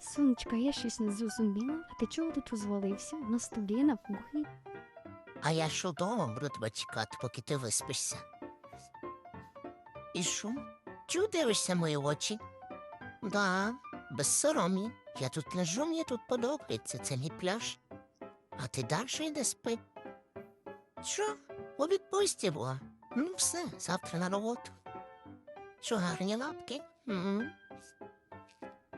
Сонечка, я щось не зрозуміла. А ти чого тут розвалився? На столі, на кухні? А я що дома буду тебе чекати, поки ти виспишся. І що? Чого дивишся мої очі? Да, без соромі. Я тут лежу, мені тут подобається, це мій пляж. А ти далі йде спи. Що? У відпустці була. Ну все, завтра на роботу. Що гарні лапки? Угу.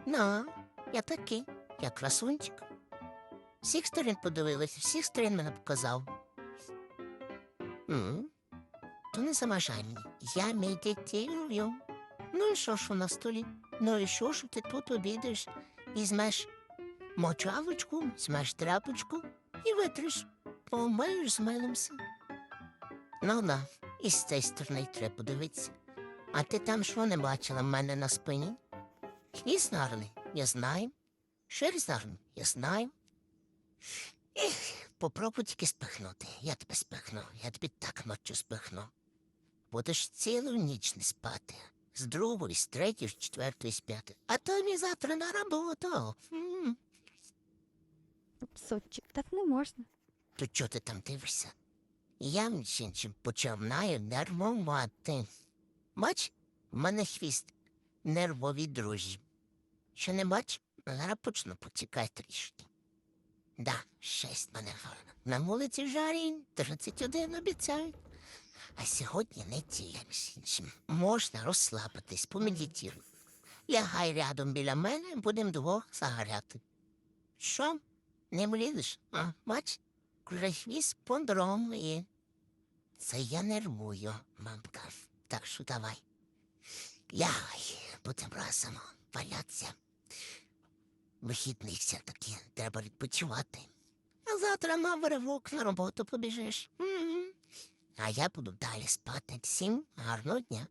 Ну, я такий, я красунчик. Всіх сторін подивилися, всіх сторін мене показав. М, То не заважай мені. Я медитирую. Ну і що ж на столі? Ну і що ж ти тут обідаєш? Візьмеш мочалочку, візьмеш тряпочку і витриш, помиєш з милимся. Ну да, і з цієї сторони треба подивитися. А ти там що не бачила в мене на спині? Хвіст гарний, я знаю. Шерсть гарний, я знаю. Ех, попробуй тільки спихнути. Я тебе спихну, я тобі так ночі спихну. Будеш цілу ніч не спати. З другої, з третьої, з четвертої, з п'ятої. А то мені завтра на роботу. М. Сончик, так не можна. То чого ти там дивишся? Я між іншим починаю нервувати. Бач, в мене хвіст нервові дружі. Що не бач, зараз почну потікати трішки. Да, шесть мене гарно. На вулиці жарінь, 31 обіцяють. А сьогодні неділя, між іншим. Можна розслабитись, помедитувати. Лягай рядом біля мене, будемо двох загоряти. Що? Не влізеш? А, бач? Крахвіст подромує. Це я нервую, мамка. Так що давай. Лягай, будемо разом валятися. Вихідний все-таки треба відпочивати. Завтра на ривок на роботу побіжиш. А я буду далі спати. Всім гарного дня.